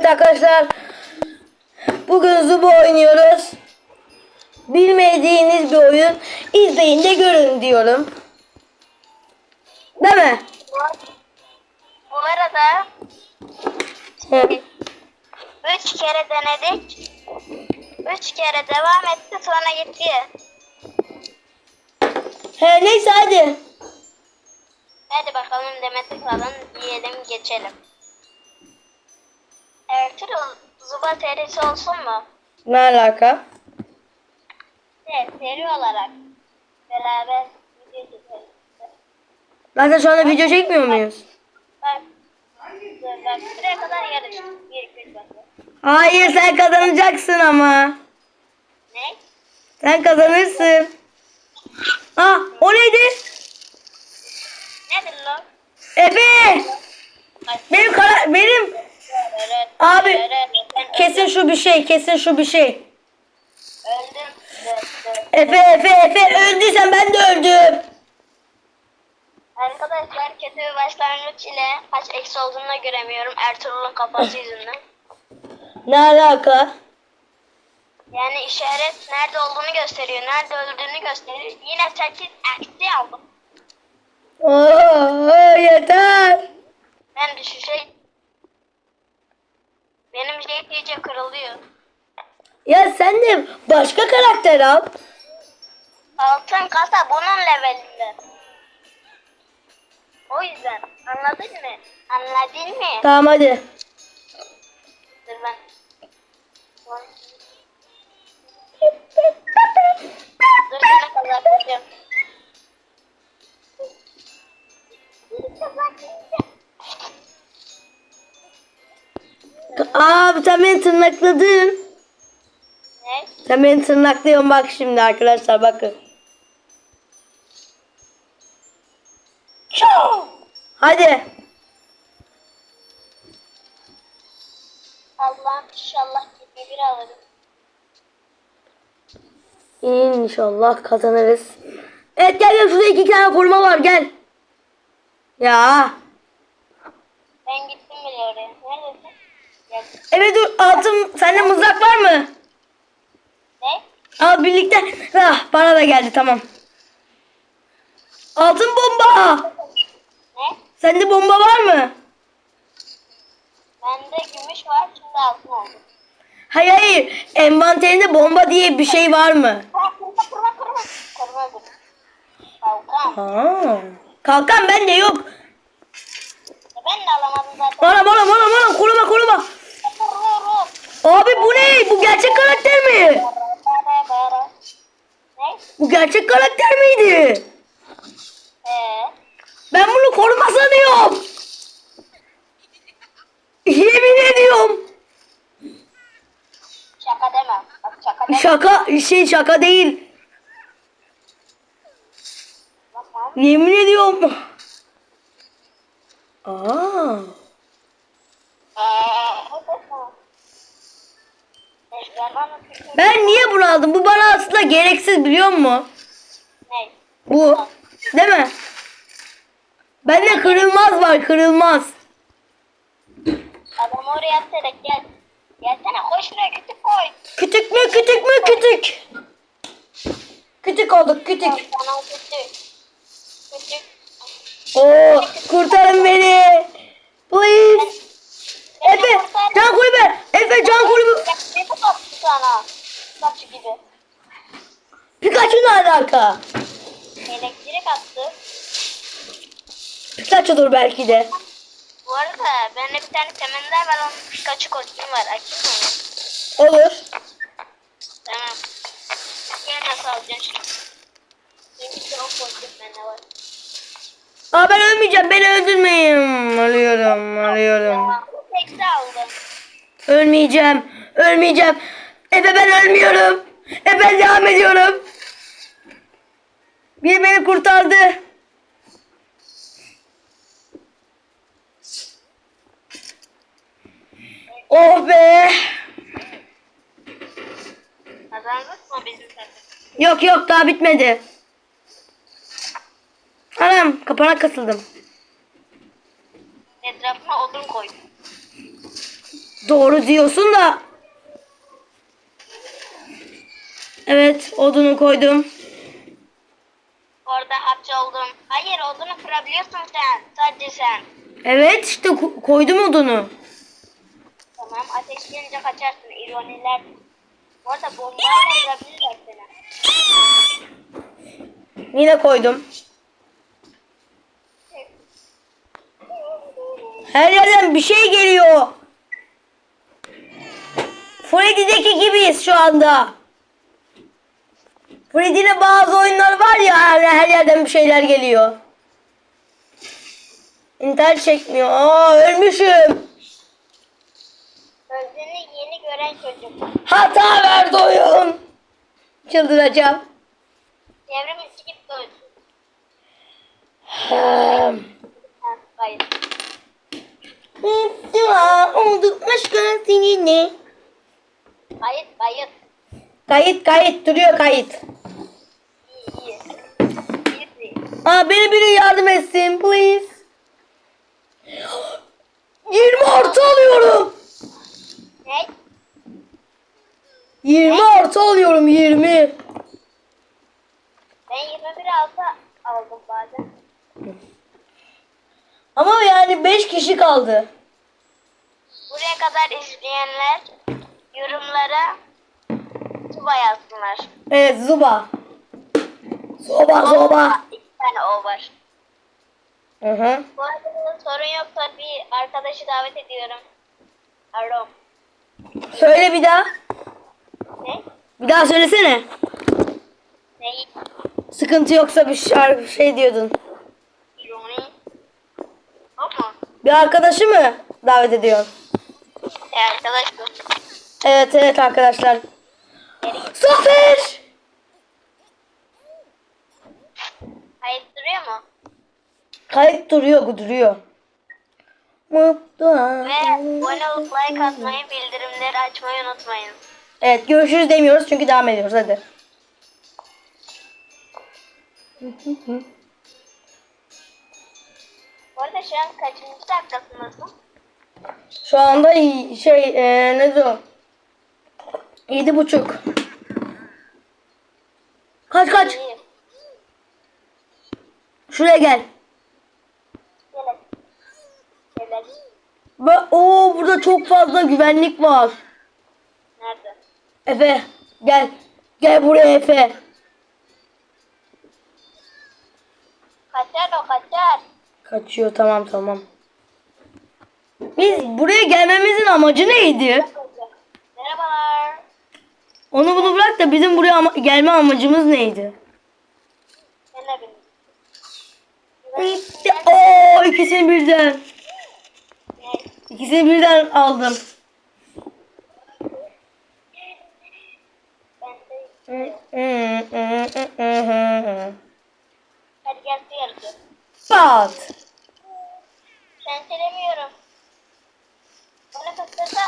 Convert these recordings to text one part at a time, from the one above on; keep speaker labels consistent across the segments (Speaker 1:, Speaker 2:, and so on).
Speaker 1: Evet arkadaşlar. Bugün Zubo oynuyoruz. Bilmediğiniz bir oyun. İzleyin de görün diyorum. Değil mi?
Speaker 2: Bu arada
Speaker 1: Hı.
Speaker 2: üç kere denedik. Üç kere devam etti sonra gitti.
Speaker 1: He neyse hadi.
Speaker 2: Hadi bakalım Demet'i falan yiyelim geçelim. Ertuğrul Zuba serisi olsun mu?
Speaker 1: Ne alaka?
Speaker 2: Evet seri olarak. Beraber video çekelim.
Speaker 1: Zaten şu anda video çekmiyor muyuz?
Speaker 2: Bak. Bak şuraya kadar yarış. Bir, üç, bak.
Speaker 1: Hayır sen kazanacaksın ama.
Speaker 2: Ne?
Speaker 1: Sen kazanırsın. Ah o neydi?
Speaker 2: Nedir lan?
Speaker 1: Efe! Benim kara benim Abi, kesin şu bir şey, kesin şu bir şey.
Speaker 2: öldüm.
Speaker 1: Efe Efe Efe öldüysen ben de öldüm.
Speaker 2: Arkadaşlar kötü bir başlangıç ile kaç eksi olduğunu da göremiyorum Ertuğrul'un kafası yüzünden.
Speaker 1: Ne alaka?
Speaker 2: Yani işaret nerede olduğunu gösteriyor, nerede öldüğünü gösteriyor. Yine 8 eksi aldım.
Speaker 1: Oo, yeter.
Speaker 2: Ben düşüşe... Benim şey iyice kırılıyor.
Speaker 1: Ya sen de başka karakter al.
Speaker 2: Altın kasa bunun levelinde. O yüzden anladın mı? Anladın mı?
Speaker 1: Tamam hadi.
Speaker 2: Dur ben.
Speaker 1: Aa sen beni tırnakladın.
Speaker 2: Ne?
Speaker 1: Sen beni tırnaklıyorsun bak şimdi arkadaşlar bakın. Çoo! Hadi.
Speaker 2: Allah'ım inşallah gibi bir alırım.
Speaker 1: İnşallah kazanırız. Evet gel gel şurada iki tane koruma var gel. Ya.
Speaker 2: Ben gittim bile oraya. Neredesin? Gel.
Speaker 1: Evet dur altın sende mızrak var mı?
Speaker 2: Ne?
Speaker 1: Al birlikte. Ah, bana da geldi tamam. Altın bomba.
Speaker 2: Ne?
Speaker 1: Sende bomba var mı?
Speaker 2: Bende gümüş var şimdi altın oldu.
Speaker 1: Hayır hayır. Envanterinde bomba diye bir şey var mı?
Speaker 2: Kırma kırma kırma. Kırma öldüm. Kalkan.
Speaker 1: Ha. Kalkan bende yok.
Speaker 2: E Ben de alamadım zaten.
Speaker 1: Anam anam anam anam koruma koruma.
Speaker 2: Vururum.
Speaker 1: Abi bu ne? Bu gerçek karakter mi?
Speaker 2: Bara bara. Ne?
Speaker 1: Bu gerçek karakter miydi?
Speaker 2: Ee,
Speaker 1: Ben bunu koruma sanıyorum. Yemin ediyorum.
Speaker 2: şaka deme. Bak şaka deme.
Speaker 1: Şaka şey şaka değil.
Speaker 2: Bak lan.
Speaker 1: Yemin ediyorum. Aa. Ben niye bunu aldım? Bu bana aslında gereksiz biliyor musun?
Speaker 2: Ne?
Speaker 1: Bu. Değil mi? Bende kırılmaz var kırılmaz.
Speaker 2: Adam oraya atarak gel. Gelsene koy şuraya kütük koy.
Speaker 1: Kütük mü kütük mü kütük. Kütük olduk kütük.
Speaker 2: Sana kütük. Kütük.
Speaker 1: Oo, kurtarın beni. Please. Efe, can kulübe. Efe, can kulübe.
Speaker 2: Ne kapattı sana? Şu gibi.
Speaker 1: Pikachu ne alaka?
Speaker 2: Elektrik attı.
Speaker 1: Pikachu'dur belki de.
Speaker 2: Bu arada bende bir tane temender var onun Pikachu kostümü var. Açayım onu.
Speaker 1: Olur.
Speaker 2: Tamam. Yine nasıl alacaksın şimdi? Çünkü çok kostüm bende var.
Speaker 1: Aa ben ölmeyeceğim. Beni öldürmeyin. Ölüyorum, ölüyorum.
Speaker 2: Aldım.
Speaker 1: Ölmeyeceğim. Ölmeyeceğim. Efe ben ölmüyorum. Efe ben devam ediyorum. Bir beni kurtardı. Oh be.
Speaker 2: Kazandık mı bizim takım?
Speaker 1: Yok yok daha bitmedi. Anam kapana kasıldım.
Speaker 2: Etrafına odun koydum.
Speaker 1: Doğru diyorsun da. Evet odunu koydum.
Speaker 2: Orada hapsoldum. Hayır odunu kırabiliyorsun sen. Sadece sen.
Speaker 1: Evet işte ko- koydum odunu.
Speaker 2: Tamam ateşleyince kaçarsın. İroniler. Bu arada bombayla vurabilirler seni.
Speaker 1: Yine koydum. Her yerden bir şey geliyor. Freddy'deki gibiyiz şu anda. Freddy'nin bazı oyunları var ya yani her yerden bir şeyler geliyor. İnternet çekmiyor. Aa ölmüşüm.
Speaker 2: Öldüğünü yeni gören çocuk.
Speaker 1: Hata verdi oyun. Çıldıracağım.
Speaker 2: Devrim.
Speaker 1: Hmm.
Speaker 2: Ha, hayır.
Speaker 1: Dua olduk aşka seninle.
Speaker 2: Hayır, hayır.
Speaker 1: Kayıt kayıt duruyor kayıt.
Speaker 2: İyi, iyi.
Speaker 1: Aa beni biri yardım etsin please. 20 artı alıyorum.
Speaker 2: Ne?
Speaker 1: 20 artı alıyorum 20.
Speaker 2: Ben 21 alta aldım bazen.
Speaker 1: Ama yani 5 kişi kaldı.
Speaker 2: Buraya kadar izleyenler yorumlara tuba yazsınlar.
Speaker 1: Evet Zuba. Zoba zoba.
Speaker 2: İki tane o var.
Speaker 1: Hı hı.
Speaker 2: Bu arada sorun yoksa bir arkadaşı davet ediyorum. Arom.
Speaker 1: Söyle bir daha.
Speaker 2: Ne?
Speaker 1: Bir daha söylesene.
Speaker 2: Neyi?
Speaker 1: Sıkıntı yoksa bir şarkı şey diyordun.
Speaker 2: İroni. O mu?
Speaker 1: Bir arkadaşı mı davet ediyorsun?
Speaker 2: E arkadaş bu.
Speaker 1: Evet evet arkadaşlar. Zafer!
Speaker 2: Kayıt duruyor mu?
Speaker 1: Kayıt duruyor duruyor. Mutlu.
Speaker 2: Ve abone olup like atmayı, bildirimleri açmayı unutmayın.
Speaker 1: Evet görüşürüz demiyoruz çünkü devam ediyoruz hadi.
Speaker 2: Bu arada şu an kaçıncı dakikasındasın?
Speaker 1: Şu anda şey e, ne diyor? Yedi buçuk. Kaç kaç. Şuraya gel. Ve o burada çok fazla güvenlik var.
Speaker 2: Nerede?
Speaker 1: Efe gel. Gel buraya Efe.
Speaker 2: Kaçar o kaçar.
Speaker 1: Kaçıyor tamam tamam. Biz buraya gelmemizin amacı neydi?
Speaker 2: Merhabalar.
Speaker 1: Onu bunu bırak da bizim buraya ama- gelme amacımız neydi? Bitti. Oo ikisini birden.
Speaker 2: Ne?
Speaker 1: İkisini birden aldım.
Speaker 2: Ben de hadi gel su yarısı.
Speaker 1: Pat.
Speaker 2: Ben söylemiyorum. Onu kıstırsana.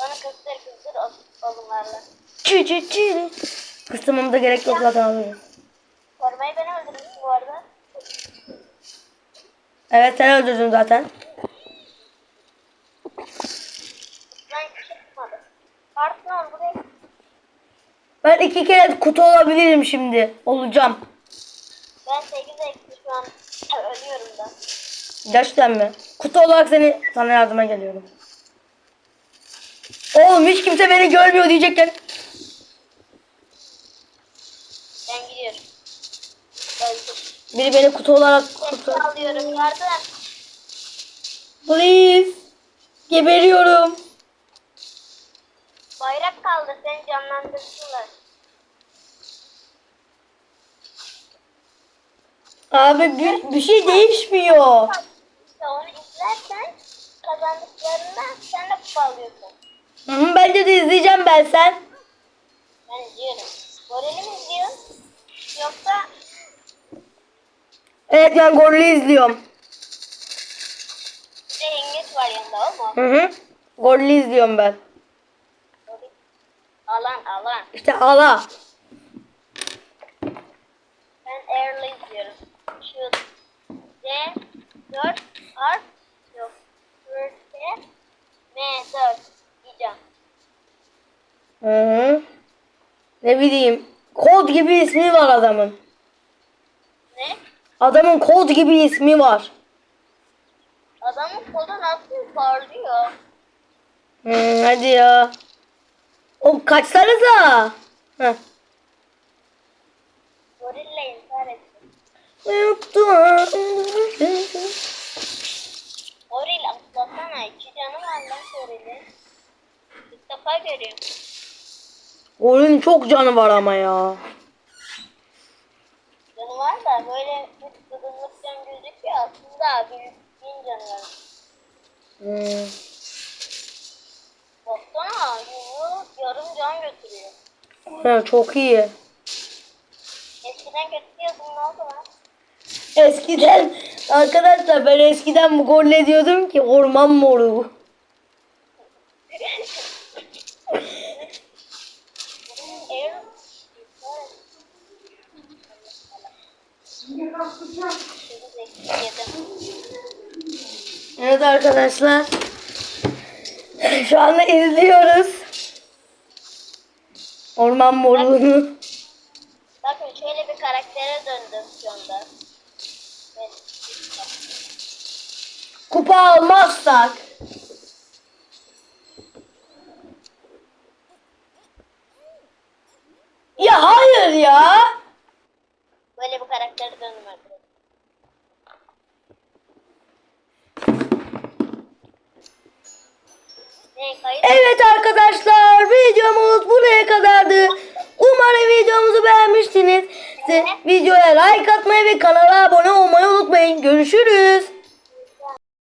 Speaker 2: Onu kıstır kıstır o- onlarla.
Speaker 1: Çü çü çü. Da gerek yok zaten alıyoruz.
Speaker 2: Korumayı ben öldürmüştüm bu arada.
Speaker 1: Evet sen öldürdün zaten.
Speaker 2: Ben çıkmadı. Pardon buraya
Speaker 1: Ben iki kere kutu olabilirim şimdi. Olacağım.
Speaker 2: ben 8 eksi şu an ölüyorum da.
Speaker 1: Gerçekten mi? Kutu olarak seni sana yardıma geliyorum. Oğlum hiç kimse beni görmüyor diyecekler. Biri beni kutu olarak kutu.
Speaker 2: Alıyorum yardım.
Speaker 1: Please. Geberiyorum.
Speaker 2: Bayrak kaldı seni canlandırsınlar.
Speaker 1: Abi bir, bir şey değişmiyor.
Speaker 2: İşte onu izlersen kazandıklarında sen de kupa alıyorsun.
Speaker 1: Hı hı, bence de izleyeceğim ben sen.
Speaker 2: Ben izliyorum. Goreli mi izliyorsun? Yoksa
Speaker 1: Evet ben golü izliyorum.
Speaker 2: Bir var yanında ama.
Speaker 1: Hı hı. Golü izliyorum ben.
Speaker 2: Alan alan.
Speaker 1: İşte ala.
Speaker 2: Ben early izliyorum. Şu D 4 art yok. First M 4 diyeceğim. Hı hı.
Speaker 1: Ne bileyim. Kod gibi ismi var adamın. Adamın kod gibi ismi var.
Speaker 2: Adamın kolu nasıl parlıyor?
Speaker 1: Hmm, hadi ya. O kaçsanıza. Heh.
Speaker 2: Gorille intihar etti. Goril atlasana. iki canı var lan gorilin. İlk defa görüyorum.
Speaker 1: Oyun çok canı var ama ya.
Speaker 2: Canı var da böyle bir kızıllıktan bir bin canı var.
Speaker 1: Hmm.
Speaker 2: Baksana yumruğu yarım can götürüyor.
Speaker 1: Ha, çok iyi.
Speaker 2: Eskiden götürüyordum ne oldu lan?
Speaker 1: Eskiden arkadaşlar ben eskiden bu golle diyordum ki orman moru. Evet arkadaşlar. Şu anda izliyoruz. Orman moruğunu.
Speaker 2: Bakın şöyle bir karaktere döndüm şu anda. Evet.
Speaker 1: Kupa almazsak. Ya hayır ya.
Speaker 2: Böyle bir karaktere döndüm arkadaşlar.
Speaker 1: Evet arkadaşlar videomuz buraya kadardı. Umarım videomuzu beğenmişsiniz. Videoya like atmayı ve kanala abone olmayı unutmayın. Görüşürüz.